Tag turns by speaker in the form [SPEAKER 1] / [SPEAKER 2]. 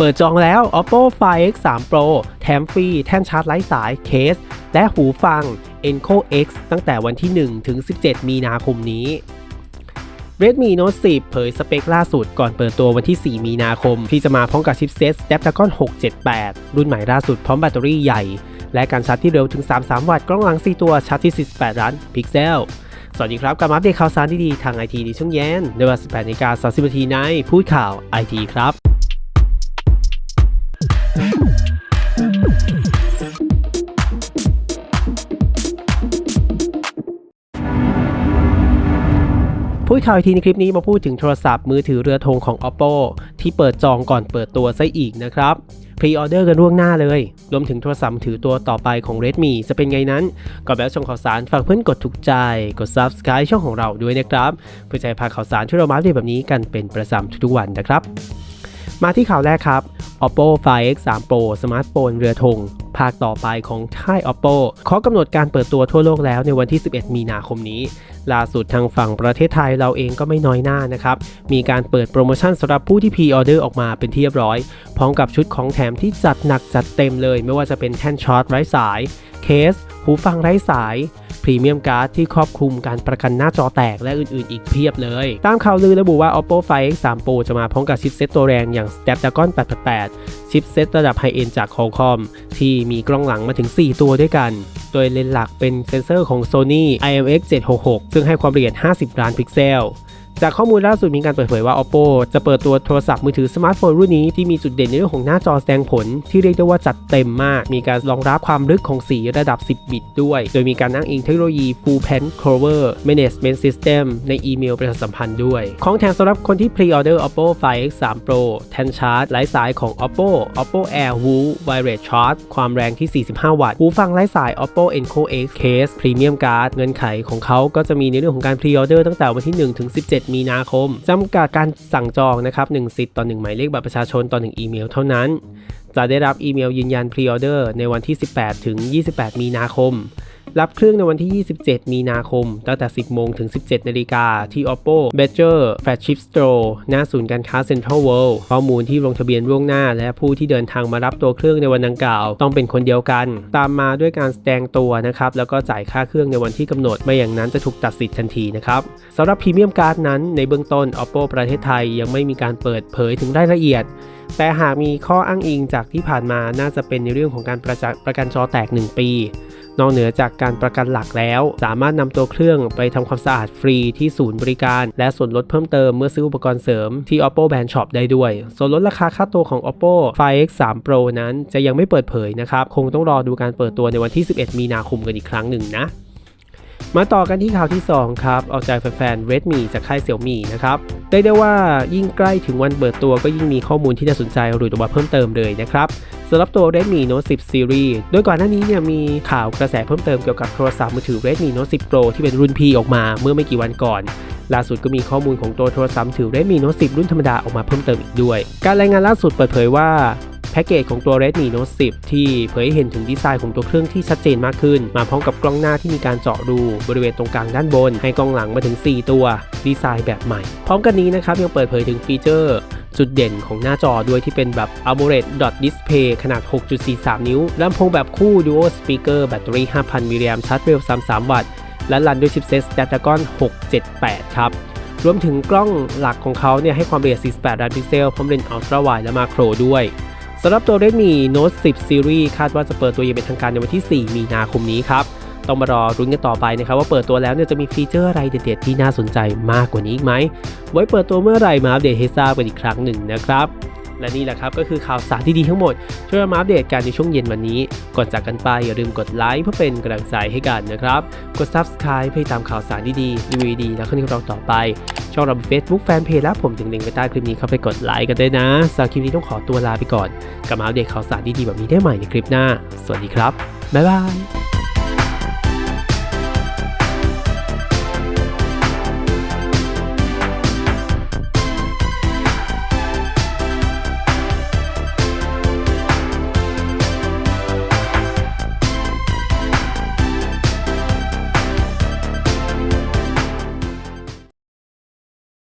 [SPEAKER 1] เปิดจองแล้ว Oppo Find X 3 Pro แถมฟรีแท่นชาร์จไร้สายเคส และหูฟัง Enco X ตั้งแต่วันที่ 1 ถึง 17 มีนาคมนี้ Redmi Note 10 เผยสเปคล่าสุดก่อนเปิดตัววันที่ 4 มีนาคม ที่จะมาพร้อมกับชิปเซต Snapdragon 678 รุ่นใหม่ล่าสุดพร้อมแบตเตอรี่ใหญ่ และการชาร์จที่เร็วถึง 33 วัตต์ กล้องหลัง 4 ตัวชาร์จที่ 48 ล้านพิกเซล สวัสดีครับกลับมาอัปเดตข่าวสารดีๆ ทางไอทีในช่วงเย็นในเวลา18นาฬิกา30นาทีในพูดข่าวไอทีครับ พูดข่าวอีกทีในคลิปนี้มาพูดถึงโทรศัพท์มือถือเรือธงของ Oppo ที่เปิดจองก่อนเปิดตัวซะอีกนะครับพรีออเดอร์กันล่วงหน้าเลย รวมถึงโทรศัพท์ถือตัวต่อไปของ Redmi จะเป็นไงนั้น ก่อนแบบชมข่าวสารฝากเพื่อนกดถูกใจ กด Subscribe ช่องของเราด้วยนะครับ เพื่อจะให้พาข่าวสารที่เรามาอัปเดตแบบนี้กันเป็นประจำทุกๆวันนะครับ มาที่ข่าวแรกครับ Oppo Find X 3 Pro สมาร์ทโฟนเรือธงภาคต่อไปของค่าย Oppo ขอกำหนดการเปิดตัวทั่วโลกแล้วในวันที่ 11 มีนาคมนี้ ล่าสุดทางฝั่งประเทศไทยเราเองก็ไม่น้อยหน้านะครับ มีการเปิดโปรโมชั่นสำหรับผู้ที่พรีออเดอร์ออกมาเป็นที่เรียบร้อย พร้อมกับชุดของแถมที่จัดหนักจัดเต็มเลย ไม่ว่าจะเป็นแท่นชาร์จไร้สาย เคส หูฟังไร้สายพรีเมียมการ์ดที่ครอบคลุมการประกันหน้าจอแตกและอื่นๆ อีกเพียบเลย ตามข่าวลือระบุว่า Oppo Find X 3 Pro จะมาพร้อมกับชิปเซตตัวแรงอย่าง Snapdragon 888 ชิปเซตระดับไฮเอนจาก Qualcomm ที่มีกล้องหลังมาถึง 4 ตัวด้วยกัน โดยเลนส์หลักเป็นเซนเซอร์ของ Sony IMX 766ซึ่งให้ความละเอียด 50 ล้านพิกเซล จากข้อมูลล่าสุดมีการเปิดเผยว่า Oppo จะเปิดตัวโทรศัพท์มือถือสมาร์ทโฟนรุ่นนี้ที่มีจุดเด่นในเรื่องของหน้าจอแสดงผล ที่เรียกได้ว่าจัดเต็มมาก มีการรองรับความลึกของสีระดับ 10 บิตด้วย โดยมีการอ้างอิงเทคโนโลยี Full Pan Cover Management System ในอีเมลประชาสัมพันธ์ด้วย ของแถมสำหรับคนที่ Pre-order Oppo Find X 3 Pro แทนชาร์จไร้สายของ Oppo Oppo Air Woo Wireless Charge ความแรงที่ 45 วัตต์หูฟังไร้สาย Oppo Enco X Case Premium Card เงื่อนไขของเขาก็จะมีในเรื่องของการ Pre-order ตั้งแต่วันที่ 1 ถึง 17มีนาคมจำกัดการสั่งจองนะครับ1สิทธิ์ต่อ 1 หมายเลขบัตรประชาชนต่อ 1 อีเมลเท่านั้น จะได้รับอีเมลยืนยันพรีออเดอร์ในวันที่ 18 ถึง 28 มีนาคม รับเครื่องในวันที่ 27 มีนาคม ตั้งแต่ 10 โมงถึง 17 นาฬิกา ที่ Oppo b a d g e r Flagship Store หน้าศูนย์การค้า Central World ข้อมูลที่ลงทะเบียนล่วงหน้า และผู้ที่เดินทางมารับตัวเครื่องในวันดังกล่าว ต้องเป็นคนเดียวกัน ตามมาด้วยการแสดงตัวนะครับ แล้วก็จ่ายค่าเครื่องในวันที่กำหนด ไม่อย่างนั้นจะถูกตัดสิทธิ์ทันทีนะครับสำหรับพรีเมียมการ์ดนั้น ในเบื้องต้น Oppo ประเทศไทยยังไม่มีการเปิดเผยถึงรายละเอียดแต่หากมีข้ออ้างอิงจากที่ผ่านมาน่าจะเป็นในเรื่องของการประจะประกันจอแตก 1 ปี นอกเหนือจากการประกันหลักแล้ว สามารถนำตัวเครื่องไปทำความสะอาดฟรีที่ศูนย์บริการ และส่วนลดเพิ่มเติมเมื่อซื้ออุปกรณ์เสริมที่ Oppo band Shop ได้ด้วย ส่วนลดราคาค่าตัวของ Oppo Find X 3 Pro นั้นจะยังไม่เปิดเผยนะครับ คงต้องรอดูการเปิดตัวในวันที่ 11 มีนาคมกันอีกครั้งหนึ่งนะมาต่อกันที่ข่าวที่ 2 ครับ เออกจแฟนๆ Redmi จากค่าย Xiaomi นะครับ ได้ได้ว่ายิ่งใกล้ถึงวันเปิดตัวก็ยิ่งมีข้อมูลที่น่าสนใจหลุดออกมาเพิ่มเติมเลยนะครับ สำหรับตัว Redmi Note 10 Series โดยก่อนหน้านี้เนี่ยมีข่าวกระแสเพิ่มเติมเกี่ยวกับโทรศัพท์มือถือ Redmi Note 10 Pro ที่เป็นรุ่นพี่ออกมาเมื่อไม่กี่วันก่อนล่าสุดก็มีข้อมูลของตัวโทรศัพท์ถือ Redmi Note 10 รุ่นธรรมดาออกมาเพิ่มเติมอีกด้วย การรายงานล่าสุดเปิดเผยว่าแพ็กเกจของตัว Redmi Note 10 ที่เผยให้เห็นถึงดีไซน์ของตัวเครื่องที่ชัดเจนมากขึ้น มาพร้อมกับกล้องหน้าที่มีการเจาะรูบริเวณตรงกลางด้านบน ให้กล้องหลังมาถึง 4 ตัว ดีไซน์แบบใหม่ พร้อมกันนี้นะครับยังเปิดเผยถึงฟีเจอร์ จุดเด่นของหน้าจอด้วยที่เป็นแบบ AMOLED Dot Display ขนาด 6.43 นิ้ว ลำโพงแบบคู่ Duo Speaker แบตเตอรี่ 5,000 มิลลิแอมชาร์จเร็ว 33 วัตต์ และรันด้วยชิปเซ็ต Snapdragon 678 ครับ รวมถึงกล้องหลักของเขาเนี่ยให้ความละเอียด 48 ล้านพิกเซล พร้อมเลนส์อัลตราไวด์และมาโครด้วยสำหรับตัว Redmi Note 10 Series คาดว่าจะเปิดตัวอย่างเป็นทางการในวันที่ 4 มีนาคมนี้ครับ ต้องมารอรุ้นกันต่อไปนะครับว่าเปิดตัวแล้วเนี่ยจะมีฟีเจอร์อะไรเด็ดๆที่น่าสนใจมากกว่านี้อีกไหม ไว้เปิดตัวเมื่อไหร่มาอัปเดตให้ทราบกันอีกครั้งหนึ่งนะครับ และนี่แหละครับก็คือข่าวสารที่ดีทั้งหมดที่เรามาอัปเดตกันในช่วงเย็นวันนี้ก่อนจากกันไปอย่าลืมกดไลค์เพื่อเป็นกำลังใจให้กันนะครับกด Subscribe เพื่อตามข่าวสารดีๆรีวิวดีและข้อนี้ของเราต่อไป ช่องเราเฟซบุ๊กแฟนเพจและผมถึงลิงก์ไปใต้คลิปนี้เข้าไปกดไลค์กันด้วยนะสำหรับคลิปนี้ต้องขอตัวลาไปก่อนกลับมาอัปเดตข่าวสารดีๆแบบนี้ได้ใหม่ในคลิปหน้า สวัสดีครับบ๊ายบาย